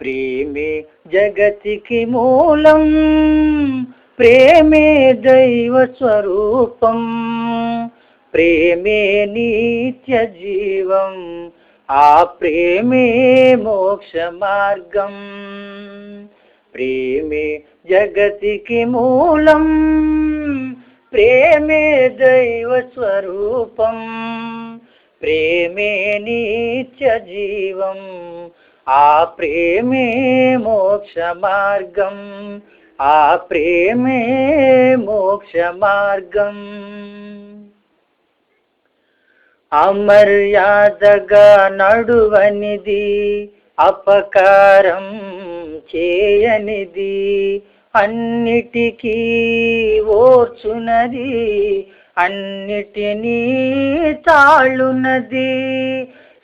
ప్రేమే జగతికి మూలం ప్రేమే దైవ స్వరూపం ప్రేమే నిత్య జీవం ఆ ప్రేమే మోక్ష మార్గం. ప్రేమే జగతికి మూలం. ప్రేమే దైవ స్వరూపం. ప్రేమే నిత్య జీవం. ఆ ప్రేమే మోక్ష మార్గం. ఆ ప్రేమే మోక్ష మార్గం. అమర్యాదగా నడువనిది అపకారం చేయనిది అన్నిటికీ ఓర్చునది అన్నిటినీ తాళునది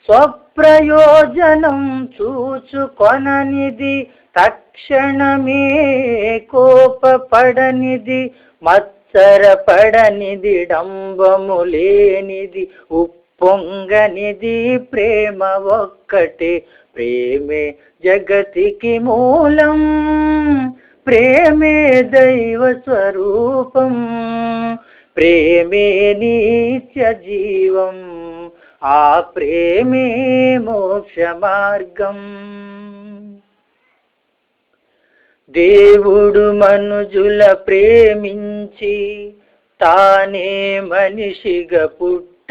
స్వప్రయోజనం చూచుకొననిది తక్షణమే కోపపడనిది మత్సరపడనిది డంబము లేనిది పొంగనిది ప్రేమ ఒక్కటే. ప్రేమే జగతికి మూలం. ప్రేమే దైవ స్వరూపం. ప్రేమే నీత్య జీవం. ఆ ప్రేమే మోక్ష మార్గం. దేవుడు మనుజుల ప్రేమించి తానే మనిషిగా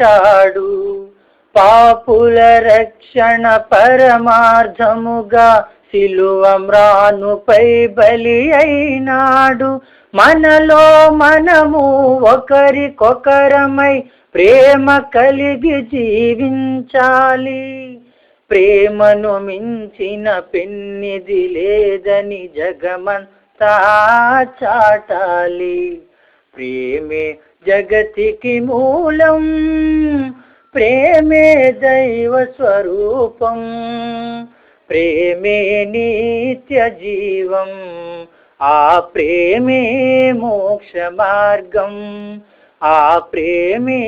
పుట్టాడు పాపుల రక్షణ పరమార్థముగా సిలువమ్రానుపై బలి అయినాడు. మనలో మనము ఒకరికొకరమై ప్రేమ కలిగి జీవించాలి. ప్రేమను మించిన పెన్నిది లేదని జగమంతా చాటాలి. ప్రేమే జగతికి మూలం ప్రేమే దైవ స్వరూపం ప్రేమే నిత్య జీవం ఆ ప్రేమే మోక్ష మార్గం ఆ ప్రేమే